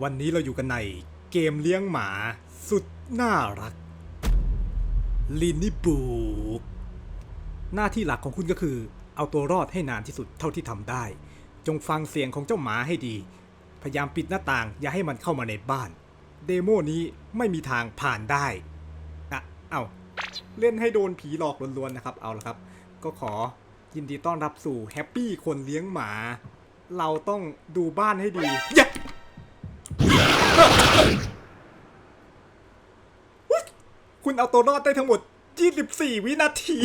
วันนี้เราอยู่กันในเกมเลี้ยงหมาสุดน่ารักลินนี่บูกหน้าที่หลักของคุณก็คือ เอาตัวรอดให้นานที่สุดเท่าที่ทำได้ จงฟังเสียงของเจ้าหมาให้ดี พยายามปิดหน้าต่างอย่าให้มันเข้ามาในบ้าน เดโมนี้ไม่มีทางผ่านได้อะเอาเล่นให้โดนผีหลอกล้วนๆนะครับ เอาละครับ ก็ขอยินดีต้อนรับสู่แฮปปี้คนเลี้ยงหมา เราต้องดูบ้านให้ดีย่า คุณเอาตัวรอดได้ทั้งหมด 24 วินาที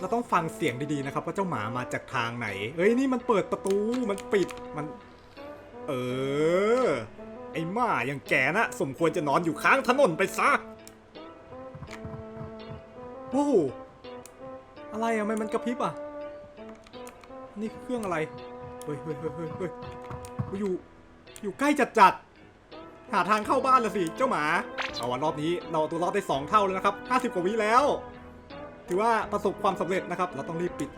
เราต้องฟังเสียงดีๆนะครับ ว่าเจ้าหมามาจากทางไหน เอ้ยนี่มันเปิดประตู มันปิด มัน เออ ไอ้หมาอย่างแกนะสมควรจะนอนอยู่ข้างถนนไปซะ โอ้โหอะไรอะทำไมมันกระพริบอะนี่เครื่องอะไร เฮ้ยเฮ้ยเฮ้ยเฮ้ยอยู่ อยู่ใกล้จัดๆ หาทางเข้าบ้านละสิ เจ้าหมา เอาวันรอบนี้เราตัวรอดได้ 2 เท่าแล้วนะครับ 50 กว่าวิแล้ว ถือว่าประสบความสำเร็จนะครับ เราต้องรีบปิด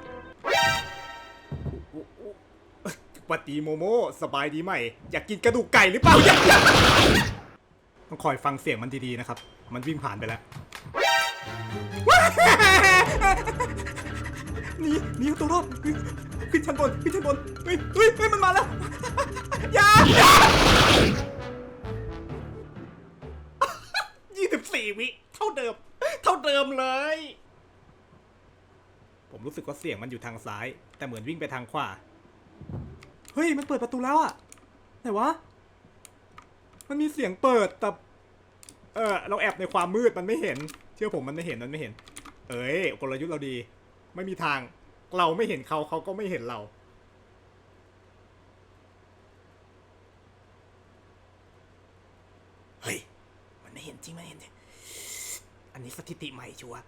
ปฏิโมโมสบายดีไหม อยากกินกระดูกไก่หรือเปล่าอยากต้องคอยฟังเสียงมันดีๆนะครับ มันวิ่งผ่านไปแล้วหนี่นี่ตัวรอดขึ้นชั้นบนขึ้นชั้นบนเฮ้ยเฮ้ยเฮ้ยมันมาแล้วอย่า วิ เท่าเดิม เท่าเดิมเลย ผมรู้สึกว่าเสียงมันอยู่ทางซ้าย แต่เหมือนวิ่งไปทางขวา เฮ้ย มันเปิดประตูแล้วอะไหนวะ มันมีเสียงเปิดแต่ เออเราแอบในความมืดมันไม่เห็น เชื่อผมมันไม่เห็นมันไม่เห็น เอ้ยกลยุทธ์เราดี ไม่มีทาง เราไม่เห็นเขาเขาก็ไม่เห็นเราเฮ้ยมันไม่เห็นจริงมันเห็นจริง อันนี้สถิติใหม่ชัวร์